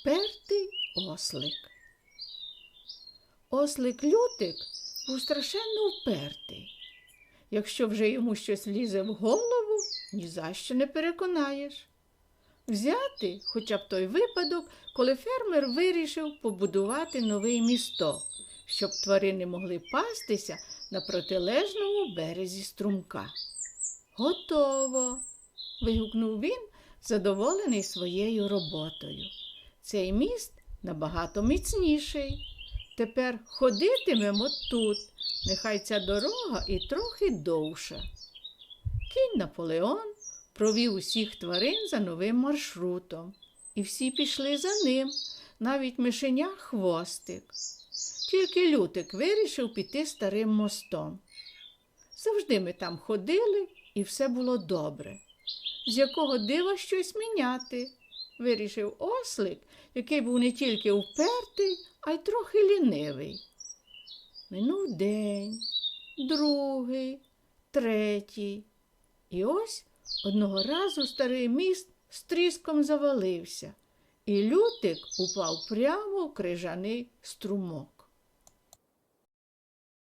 Впертий ослик. Ослик лютик був страшенно впертий. Якщо вже йому щось лізе в голову, ні за що не переконаєш. Взяти хоча б той випадок, коли фермер вирішив побудувати новий місток, щоб тварини могли пастися на протилежному березі струмка. Готово. вигукнув він, задоволений своєю роботою. Цей міст набагато міцніший. Тепер ходитимемо тут, нехай ця дорога і трохи довша. Кінь Наполеон провів усіх тварин за новим маршрутом, і всі пішли за ним, навіть мишеня хвостик. Тільки лютик вирішив піти старим мостом. Завжди ми там ходили, і все було добре. З якого дива щось міняти, вирішив ослик, який був не тільки упертий, а й трохи лінивий. Минув день, другий, третій. І ось одного разу старий міст з тріском завалився, і лютик упав прямо в крижаний струмок.